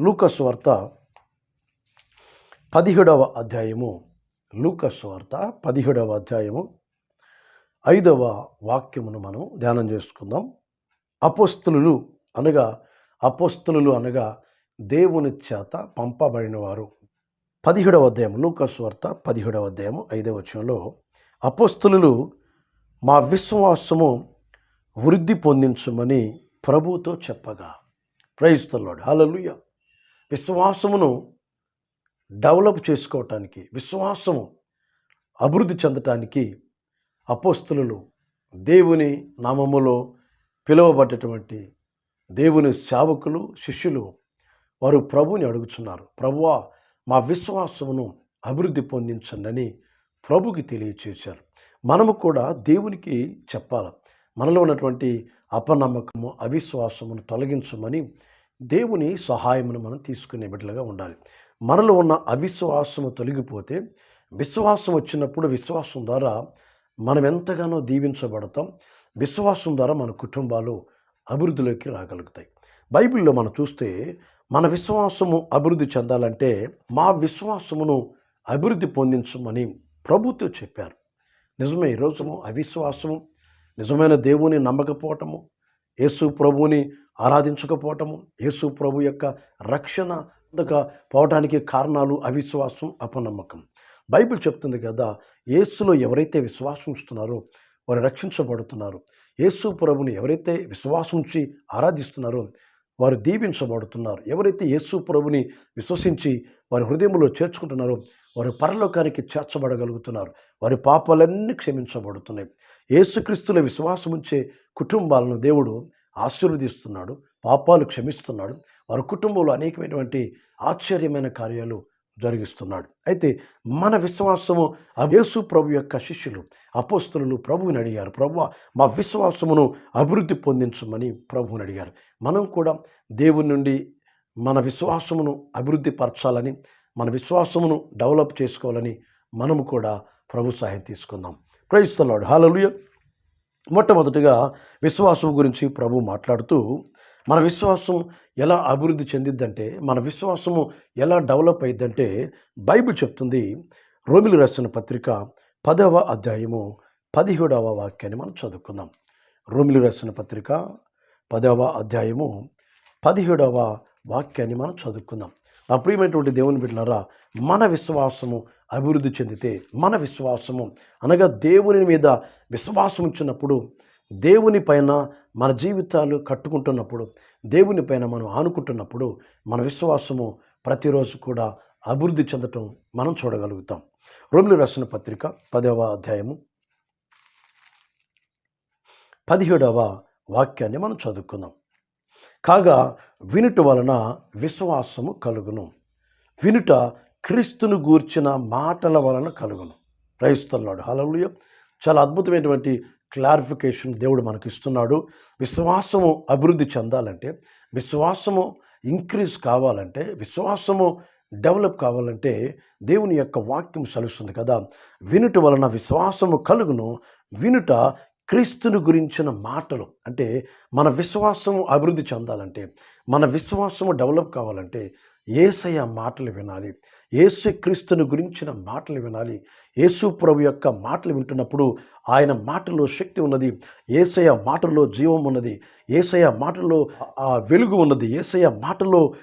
లూకస్ వార్త పదిహేడవ అధ్యాయము. లూకస్ వార్త పదిహేడవ అధ్యాయము. ఐదవ వాక్యమును మనం ధ్యానం చేసుకుందాం. అపోస్తులు అనగా అపోస్తులు అనగా దేవుని చేత పంపబడినవారు. పదిహేడవ అధ్యాయం లూకస్ వార్త పదిహేడవ అధ్యాయం ఐదవ వచనంలో అపోస్తులు మా విశ్వాసము వృద్ధి పొందించమని ప్రభుతో చెప్పగా. ప్రయిస్తున్నాడు హల్లెలూయ విశ్వాసమును డెవలప్ చేసుకోవటానికి విశ్వాసము అభివృద్ధి చెందటానికి అపోస్తులు దేవుని నామములో పిలువబడ్డటువంటి దేవుని సేవకులు శిష్యులు వారు ప్రభుని అడుగుచున్నారు. ప్రభువా మా విశ్వాసమును అభివృద్ధి పొందించండి ప్రభుకి తెలియచేశారు. మనము కూడా దేవునికి చెప్పాలి. మనలో ఉన్నటువంటి అపనమ్మకము అవిశ్వాసమును తొలగించమని దేవుని సహాయమును మనం తీసుకునే బిడ్డలుగా ఉండాలి. మనలో ఉన్న అవిశ్వాసము తొలగిపోతే విశ్వాసం వచ్చినప్పుడు విశ్వాసం ద్వారా మనం ఎంతగానో దీవించబడతాం. విశ్వాసం ద్వారా మన కుటుంబాలు అభివృద్ధిలోకి రాగలుగుతాయి. బైబిల్లో మనం చూస్తే మన విశ్వాసము అభివృద్ధి చెందాలంటే మా విశ్వాసమును అభివృద్ధి పొందించమని ప్రభుతో చెప్పారు. నిజమే ఈరోజు అవిశ్వాసము నిజమైన దేవుని నమ్మకపోవటము యేసు ప్రభువుని ఆరాధించకపోవటము యేసు ప్రభు యొక్క రక్షణ పోవటానికి కారణాలు అవిశ్వాసం అపనమ్మకం. బైబిల్ చెప్తుంది కదా యేసులో ఎవరైతే విశ్వాసం ఉంచుతున్నారో వారు రక్షించబడుతున్నారు. యేసు ప్రభుని ఎవరైతే విశ్వాసం ఉంచి ఆరాధిస్తున్నారో వారు దీవించబడుతున్నారు. ఎవరైతే యేసు ప్రభుని విశ్వసించి వారి హృదయంలో చేర్చుకుంటున్నారో వారు పరలోకానికి చేర్చబడగలుగుతున్నారు. వారి పాపాలన్నీ క్షమించబడుతున్నాయి. యేసుక్రీస్తుల విశ్వాసం ఉంచే కుటుంబాలను దేవుడు ఆశీర్వదిస్తున్నాడు పాపాలు క్షమిస్తున్నాడు వారి కుటుంబంలో అనేకమైనటువంటి ఆశ్చర్యమైన కార్యాలు జరిగిస్తున్నాడు. అయితే మన విశ్వాసము యేసు ప్రభు యొక్క శిష్యులు అపోస్తులు ప్రభువుని అడిగారు ప్రభు మా విశ్వాసమును అభివృద్ధి పొందించమని ప్రభువుని అడిగారు. మనం కూడా దేవుని నుండి మన విశ్వాసమును అభివృద్ధి పరచాలని మన విశ్వాసమును డెవలప్ చేసుకోవాలని మనము కూడా ప్రభు సహాయం తీసుకుందాం. ప్రయిస్తున్నాడు హాలలుయ మొట్టమొదటిగా విశ్వాసం గురించి ప్రభు మాట్లాడుతూ మన విశ్వాసం ఎలా అభివృద్ధి చెందిద్దంటే మన విశ్వాసము ఎలా డెవలప్ అయ్యిద్దంటే బైబిల్ చెప్తుంది రోమిలు రాసిన పత్రిక పదవ అధ్యాయము పదిహేడవ వాక్యాన్ని మనం చదువుకుందాం. రోమిలు రాసిన పత్రిక పదవ అధ్యాయము పదిహేడవ వాక్యాన్ని మనం చదువుకుందాం. నా ప్రియమైనటువంటి దేవుని బిడ్డలారా మన విశ్వాసము అభివృద్ధి చెందితే మన విశ్వాసము. అనగా దేవుని మీద విశ్వాసం ఉంచినప్పుడు దేవుని పైన మన జీవితాలు కట్టుకుంటున్నప్పుడు దేవుని పైన మనం ఆనుకుంటున్నప్పుడు మన విశ్వాసము ప్రతిరోజు కూడా అభివృద్ధి చెందటం మనం చూడగలుగుతాం. రోమిలు రాసిన పత్రిక పదవ అధ్యాయము పదిహేడవ వాక్యాన్ని మనం చదువుకుందాం. కాగా వినుట వలన విశ్వాసము కలుగును. వినుట క్రీస్తును గూర్చిన మాటల వలన కలుగును. ప్రయిస్తున్నాడు హలలుయ చాలా అద్భుతమైనటువంటి క్లారిఫికేషన్ దేవుడు మనకి ఇస్తున్నాడు విశ్వాసము అభివృద్ధి చెందాలంటే విశ్వాసము ఇంక్రీజ్ కావాలంటే విశ్వాసము డెవలప్ కావాలంటే దేవుని యొక్క వాక్యం సలుస్తుంది కదా. వినుట వలన విశ్వాసము కలుగును. వినుట క్రీస్తుని గురించిన మాటలు అంటే మన విశ్వాసము అభివృద్ధి చెందాలంటే మన విశ్వాసము డెవలప్ కావాలంటే ఏసయ్య మాటలు వినాలి. ఏసు క్రీస్తుని గురించిన మాటలు వినాలి. యేసు ప్రభు యొక్క మాటలు వింటున్నప్పుడు ఆయన మాటల్లో శక్తి ఉన్నది. ఏసయ మాటల్లో జీవం ఉన్నది. ఏసయ మాటల్లో ఆ వెలుగు ఉన్నది. ఏసయ మాటలో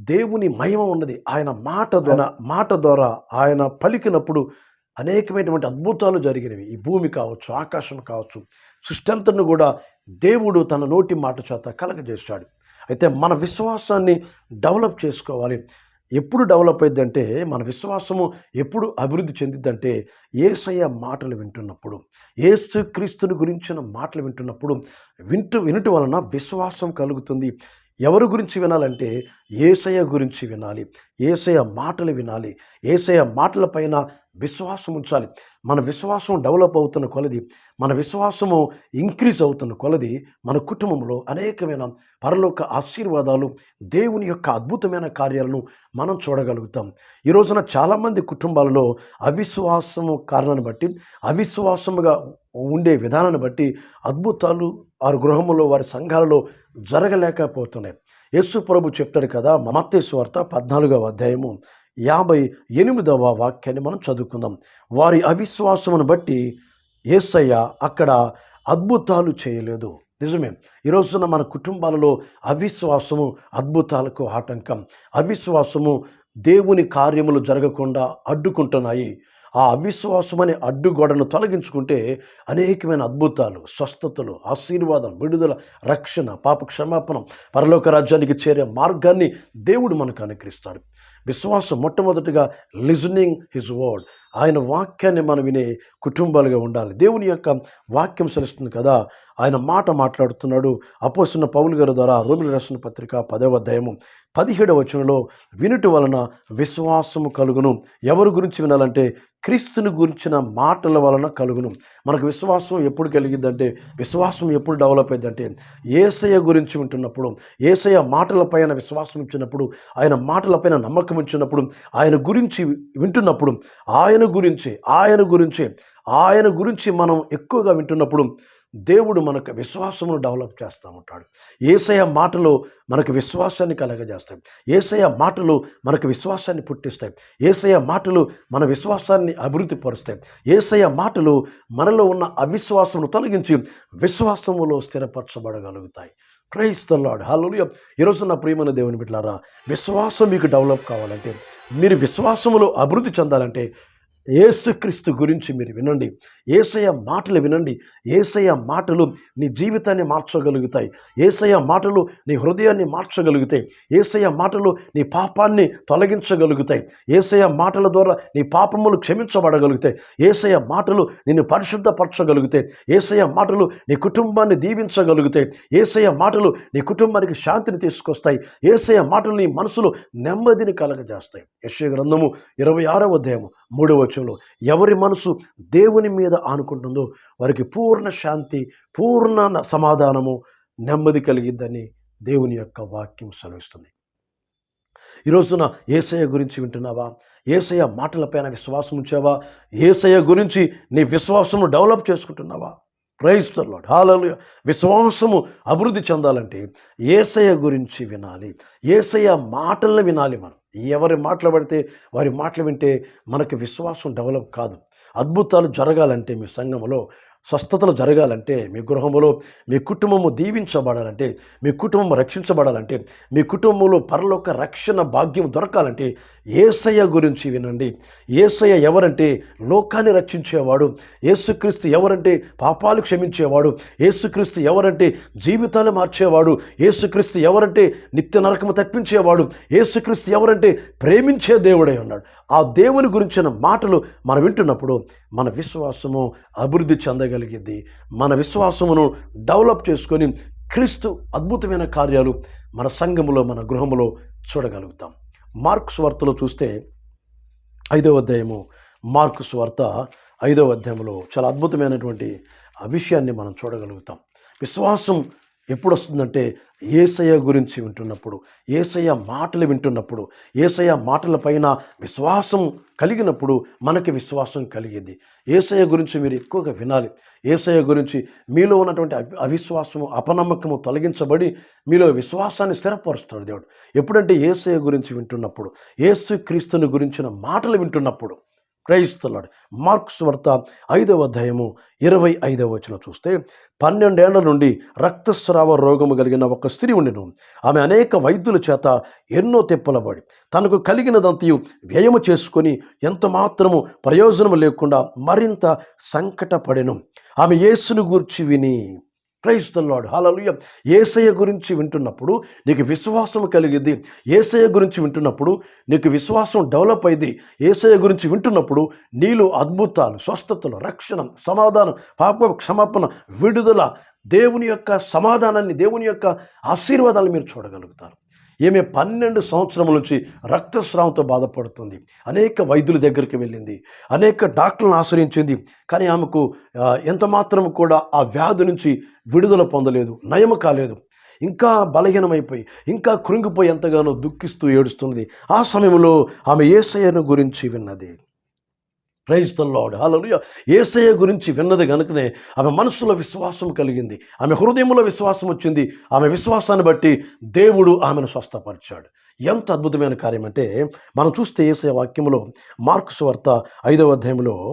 దేవుని మహిమ ఉన్నది. ఆయన మాట ద్వారా మాట ద్వారా ఆయన పలికినప్పుడు అనేకమైనటువంటి అద్భుతాలు జరిగినవి. ఈ భూమి కావచ్చు ఆకాశం కావచ్చు సృష్టి అంతను కూడా దేవుడు తన నోటి మాట చేత కలగజేశాడు. అయితే మన విశ్వాసాన్ని డెవలప్ చేసుకోవాలి. ఎప్పుడు డెవలప్ అయిందంటే మన విశ్వాసము ఎప్పుడు అభివృద్ధి చెందిద్దంటే ఏసయ్య మాటలు వింటున్నప్పుడు ఏసు క్రీస్తుని గురించిన మాటలు వింటున్నప్పుడు వింటూ వినటం వలన విశ్వాసం కలుగుతుంది. ఎవరి గురించి వినాలంటే ఏసయ్య గురించి వినాలి ఏసయ్య మాటలు వినాలి ఏసయ్య మాటల పైన విశ్వాసం ఉంచాలి. మన విశ్వాసం డెవలప్ అవుతున్న కొలది మన విశ్వాసము ఇంక్రీజ్ అవుతున్న కొలది మన కుటుంబంలో అనేకమైన పరలోక ఆశీర్వాదాలు దేవుని యొక్క అద్భుతమైన కార్యాలను మనం చూడగలుగుతాం. ఈ రోజున చాలామంది కుటుంబాలలో అవిశ్వాసము కారణాన్ని బట్టి అవిశ్వాసముగా ఉండే విధానాన్ని బట్టి అద్భుతాలు వారి గృహంలో వారి సంఘాలలో జరగలేకపోతున్నాయి. యేసు ప్రభు చెప్తాడు కదా మత్తయి పద్నాలుగవ అధ్యాయము యాభై ఎనిమిదవ వాక్యాన్ని మనం చదువుకుందాం. వారి అవిశ్వాసమును బట్టి యేసయ్య అక్కడ అద్భుతాలు చేయలేదు. నిజమే ఈరోజున మన కుటుంబాలలో అవిశ్వాసము అద్భుతాలకు ఆటంకం. అవిశ్వాసము దేవుని కార్యములు జరగకుండా అడ్డుకుంటున్నాయి. ఆ అవిశ్వాసం అనే అడ్డుగోడను తొలగించుకుంటే అనేకమైన అద్భుతాలు స్వస్థతలు ఆశీర్వాదం విడుదల రక్షణ పాప క్షమాపణం పరలోక రాజ్యానికి చేరే మార్గాన్ని దేవుడు మనకు అనుకరిస్తాడు విశ్వాసం మొట్టమొదటిగా లిజనింగ్ హిజ్ వర్డ్. ఆయన వాక్యాన్ని మనం వినే కుటుంబాలుగా ఉండాలి. దేవుని యొక్క వాక్యం సెలుస్తుంది కదా ఆయన మాట మాట్లాడుతున్నాడు. అపోసిన పౌలు గారి ద్వారా రోమిల రాసిన పత్రిక పదవ అధ్యాయము పదిహేడవ వచనంలో వినుటి వలన విశ్వాసము కలుగును. ఎవరి గురించి వినాలంటే క్రీస్తుని గురించిన మాటల వలన కలుగును. మనకు విశ్వాసం ఎప్పుడు కలిగిందంటే విశ్వాసం ఎప్పుడు డెవలప్ అయిందంటే ఏసయ గురించి వింటున్నప్పుడు ఏసయ మాటలపైన విశ్వాసం ఇచ్చినప్పుడు ఆయన మాటలపైన నమ్మకం ఇచ్చినప్పుడు ఆయన గురించి వింటున్నప్పుడు ఆయన గురించి ఆయన గురించి ఆయన గురించి మనం ఎక్కువగా వింటున్నప్పుడు దేవుడు మనకు విశ్వాసమును డెవలప్ చేస్తూ ఉంటాడు. ఏసయ మాటలు మనకు విశ్వాసాన్ని కలగజేస్తాయి. ఏసయ మాటలు మనకు విశ్వాసాన్ని పుట్టిస్తాయి. ఏసయ మాటలు మన విశ్వాసాన్ని అభివృద్ధి పరుస్తాయి. ఏసయ మాటలు మనలో ఉన్న అవిశ్వాసమును తొలగించి విశ్వాసములో స్థిరపరచబడగలుగుతాయి. క్రైస్తలాడు హలో ఈరోజు నా ప్రియమైన దేవుని బిడ్డారా విశ్వాసం మీకు డెవలప్ కావాలంటే మీరు విశ్వాసములో అభివృద్ధి చెందాలంటే ఏసుక్రీస్తు గురించి మీరు వినండి. ఏసయ మాటలు వినండి. ఏసయ మాటలు నీ జీవితాన్ని మార్చగలుగుతాయి. ఏసయ మాటలు నీ హృదయాన్ని మార్చగలుగుతాయి. ఏసయ మాటలు నీ పాపాన్ని తొలగించగలుగుతాయి. ఏసయ మాటల ద్వారా నీ పాపములు క్షమించబడగలుగుతాయి. ఏసయ మాటలు నిన్ను పరిశుద్ధపరచగలుగుతాయి. ఏసయ మాటలు నీ కుటుంబాన్ని దీవించగలుగుతాయి. ఏసయ మాటలు నీ కుటుంబానికి శాంతిని తీసుకొస్తాయి. ఏసయ మాటలు నీ మనసులో నెమ్మదిని కలగజేస్తాయి. యశ్వ గ్రంథము ఇరవై ఆరవ అధ్యాయము మూడవ ప్రపంచంలో ఎవరి మనసు దేవుని మీద ఆనుకుంటుందో వారికి పూర్ణ శాంతి పూర్ణ సమాధానము నెమ్మది కలిగిద్దని దేవుని యొక్క వాక్యం సెలవిస్తుంది. ఈ రోజున ఏసయ్య గురించి వింటున్నావా? ఏసయ్య మాటలపైన విశ్వాసం ఉంచావా? ఏసయ్య గురించి నీ విశ్వాసము డెవలప్ చేసుకుంటున్నావా? క్రైస్తవులు హాలలు విశ్వాసము అభివృద్ధి చెందాలంటే ఏసయ్య గురించి వినాలి. ఏసయ్య మాటలను వినాలి మనం. ఎవరి మాటలు పడితే వారి మాటలు వింటే మనకి విశ్వాసం డెవలప్ కాదు. అద్భుతాలు జరగాలంటే మీ సంఘములో స్వస్థతలు జరగాలంటే మీ గృహములో మీ కుటుంబము దీవించబడాలంటే మీ కుటుంబం రక్షించబడాలంటే మీ కుటుంబంలో పరలోక రక్షణ భాగ్యం దొరకాలంటే ఏసయ్య గురించి వినండి. ఏసయ్య ఎవరంటే లోకాన్ని రక్షించేవాడు ఏసుక్రీస్తు ఎవరంటే పాపాలు క్షమించేవాడు ఏసుక్రీస్తు ఎవరంటే జీవితాలు మార్చేవాడు ఏసుక్రీస్తు ఎవరంటే నిత్య నరకము తప్పించేవాడు ఏసుక్రీస్తు ఎవరంటే ప్రేమించే దేవుడై ఉన్నాడు. ఆ దేవుని గురించిన మాటలు మనం వింటున్నప్పుడు మన విశ్వాసము అభివృద్ధి చెందగలిగింది. మన విశ్వాసమును డెవలప్ చేసుకొని క్రీస్తు అద్భుతమైన కార్యాలు మన సంఘములో మన గృహములో చూడగలుగుతాం. మార్క్స్ వార్తలో చూస్తే ఐదవ అధ్యాయము మార్క్స్ వార్త ఐదవ అధ్యాయంలో చాలా అద్భుతమైనటువంటి ఆ విషయాన్ని మనం చూడగలుగుతాం. విశ్వాసం ఎప్పుడు వస్తుందంటే ఏసయ్య గురించి వింటున్నప్పుడు ఏసయ్య మాటలు వింటున్నప్పుడు ఏసయ్య మాటలపైన విశ్వాసం కలిగినప్పుడు మనకి విశ్వాసం కలిగింది. ఏసయ గురించి మీరు ఎక్కువగా వినాలి. ఏసయ్య గురించి మీలో ఉన్నటువంటి అవి- అవిశ్వాసము అపనమ్మకము తొలగించబడి మీలో విశ్వాసాన్ని స్థిరపరుస్తాడు దేవుడు. ఎప్పుడంటే ఏసయ గురించి వింటున్నప్పుడు ఏసు క్రీస్తుని గురించిన మాటలు వింటున్నప్పుడు క్రయిస్తున్నాడు మార్క్స్ వార్త ఐదవ అధ్యాయము ఇరవై ఐదవ వచ్చిన చూస్తే పన్నెండేళ్ళ నుండి రక్తస్రావ రోగము కలిగిన ఒక స్త్రీ ఉండెను. ఆమె అనేక వైద్యుల చేత ఎన్నో తెప్పలబడి తనకు కలిగినదంతయు వ్యయము చేసుకొని ఎంత మాత్రము ప్రయోజనము లేకుండా మరింత సంకటపడెను. ఆమె యేసును గూర్చి విని క్రైస్తలాడు హలలుయ ఏసయ్య గురించి వింటున్నప్పుడు నీకు విశ్వాసం కలిగింది. ఏసయ్య గురించి వింటున్నప్పుడు నీకు విశ్వాసం డెవలప్ అయింది. ఏసయ్య గురించి వింటున్నప్పుడు నీలో అద్భుతాలు స్వస్థతలు రక్షణ సమాధానం పాప క్షమాపణ విడుదల దేవుని యొక్క సమాధానాన్ని దేవుని యొక్క ఆశీర్వాదాలు మీరు చూడగలుగుతారు. ఈమె పన్నెండు సంవత్సరముల నుంచి రక్తస్రావంతో బాధపడుతుంది. అనేక వైద్యుల దగ్గరికి వెళ్ళింది. అనేక డాక్టర్లను ఆశ్రయించింది. కానీ ఆమెకు ఆ, ఎంత మాత్రం కూడా ఆ వ్యాధి నుంచి విడుదల పొందలేదు. నయము కాలేదు. ఇంకా బలహీనమైపోయి ఇంకా కృంగిపోయి ఎంతగానో దుఃఖిస్తూ ఏడుస్తున్నది. ఆ సమయంలో ఆమె ఏసయ్యను గురించి విన్నది. క్రైస్తల్లోడు హలో ఏసయ్య గురించి విన్నది కనుకనే ఆమె మనసులో విశ్వాసం కలిగింది. ఆమె హృదయంలో విశ్వాసం వచ్చింది. ఆమె విశ్వాసాన్ని బట్టి దేవుడు ఆమెను స్వస్థపరిచాడు. ఎంత అద్భుతమైన కార్యం అంటే మనం చూస్తే ఏసయ వాక్యములో మార్క్స్ వార్త ఐదవ అధ్యాయంలో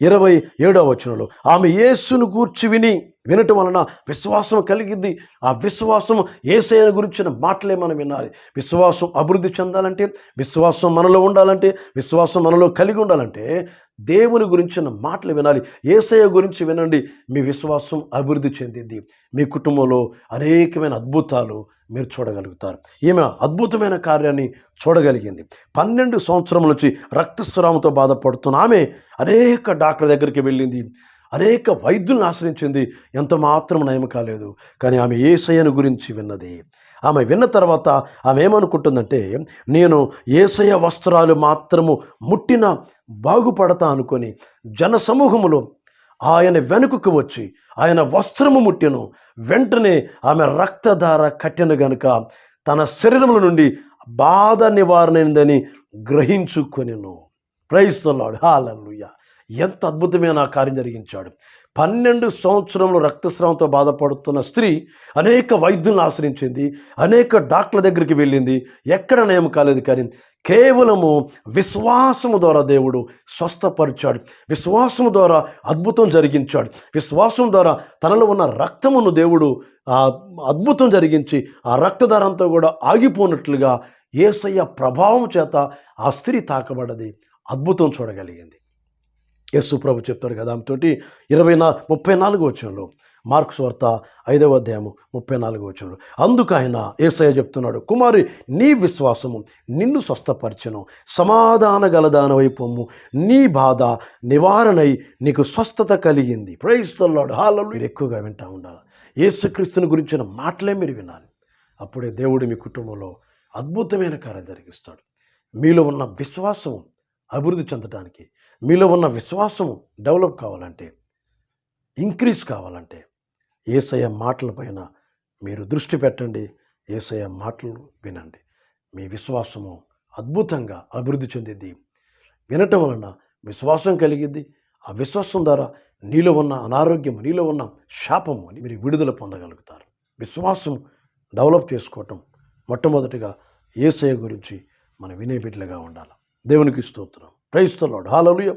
ఇరవై ఏడవ వచనంలో ఆమె యేసును గూర్చి విని వినటం వలన విశ్వాసం కలిగింది. ఆ విశ్వాసం ఏసైన గురించిన మాటలే మనం వినాలి. విశ్వాసం అభివృద్ధి చెందాలంటే విశ్వాసం మనలో ఉండాలంటే విశ్వాసం మనలో కలిగి ఉండాలంటే దేవుని గురించిన మాటలు వినాలి. ఏసయ గురించి వినండి. మీ విశ్వాసం అభివృద్ధి చెందింది. మీ కుటుంబంలో అనేకమైన అద్భుతాలు మీరు చూడగలుగుతారు. ఈమె అద్భుతమైన కార్యాన్ని చూడగలిగింది. పన్నెండు సంవత్సరం నుంచి రక్తస్రావంతో బాధపడుతున్న ఆమె అనేక డాక్టర్ దగ్గరికి వెళ్ళింది. అనేక వైద్యులను ఆశ్రయించింది. ఎంత మాత్రం నయం కాలేదు. కానీ ఆమె ఏసయ్యను గురించి విన్నది. ఆమె విన్న తర్వాత ఆమె ఏమనుకుంటుందంటే నేను ఏసయ వస్త్రాలు మాత్రము ముట్టిన బాగుపడతా అనుకొని జన సమూహములో ఆయన వెనుకకు వచ్చి ఆయన వస్త్రము ముట్టెను. వెంటనే ఆమె రక్తధార కట్టిన గనుక తన శరీరముల నుండి బాధ నివారణైందని గ్రహించుకొనిను. ప్రయిస్తున్నాడు హాలూయ ఎంత అద్భుతమైన ఆ కార్యం జరిగించాడు. పన్నెండు సంవత్సరంలో రక్తస్రావంతో బాధపడుతున్న స్త్రీ అనేక వైద్యులను ఆశ్రయించింది అనేక డాక్టర్ల దగ్గరికి వెళ్ళింది ఎక్కడ నయం కాలేదు కానీ కేవలము విశ్వాసము ద్వారా దేవుడు స్వస్థపరిచాడు. విశ్వాసము ద్వారా అద్భుతం జరిగించాడు. విశ్వాసం ద్వారా తనలో ఉన్న రక్తమును దేవుడు ఆ అద్భుతం జరిగించి ఆ రక్తధారంతో కూడా ఆగిపోనట్లుగా ఏసయ్య ప్రభావం చేత ఆ స్త్రీ తాకబడది అద్భుతం చూడగలిగింది. యేసు ప్రభు చెప్తాడు కదా ఆమెతోటి ఇరవై నా ముప్పై నాలుగు వచ్చంలో మార్క్స్ వార్త ఐదవ అధ్యాయము ముప్పై నాలుగు వచ్చాడు అందుకు ఆయన ఏసయ్య చెప్తున్నాడు కుమారి నీ విశ్వాసము నిన్ను స్వస్థపరచను. సమాధాన గలదానవై పొమ్ము నీ బాధ నివారణై నీకు స్వస్థత కలిగింది. ప్రైస్తల్లాడు హాలలో మీరు ఎక్కువగా వింటా ఉండాలి. యేసుక్రీస్తుని గురించిన మాటలే మీరు వినాలి. అప్పుడే దేవుడు మీ కుటుంబంలో అద్భుతమైన కార్యం జరిగిస్తాడు. మీలో ఉన్న విశ్వాసం అభివృద్ధి చెందడానికి మీలో ఉన్న విశ్వాసం డెవలప్ కావాలంటే ఇంక్రీజ్ కావాలంటే ఏసయ మాటలపైన మీరు దృష్టి పెట్టండి ఏసయ మాటలు వినండి. మీ విశ్వాసము అద్భుతంగా అభివృద్ధి చెందింది. వినటం వలన విశ్వాసం కలిగింది. ఆ విశ్వాసం ద్వారా నీలో ఉన్న అనారోగ్యం నీలో ఉన్న శాపము అని మీరు విడుదల పొందగలుగుతారు. విశ్వాసం డెవలప్ చేసుకోవటం మొట్టమొదటిగా ఏసయ గురించి మన వినే బిడ్డలుగా ఉండాలి. దేవునికి స్తోత్రం. క్రైస్తలాడు హాలలుయ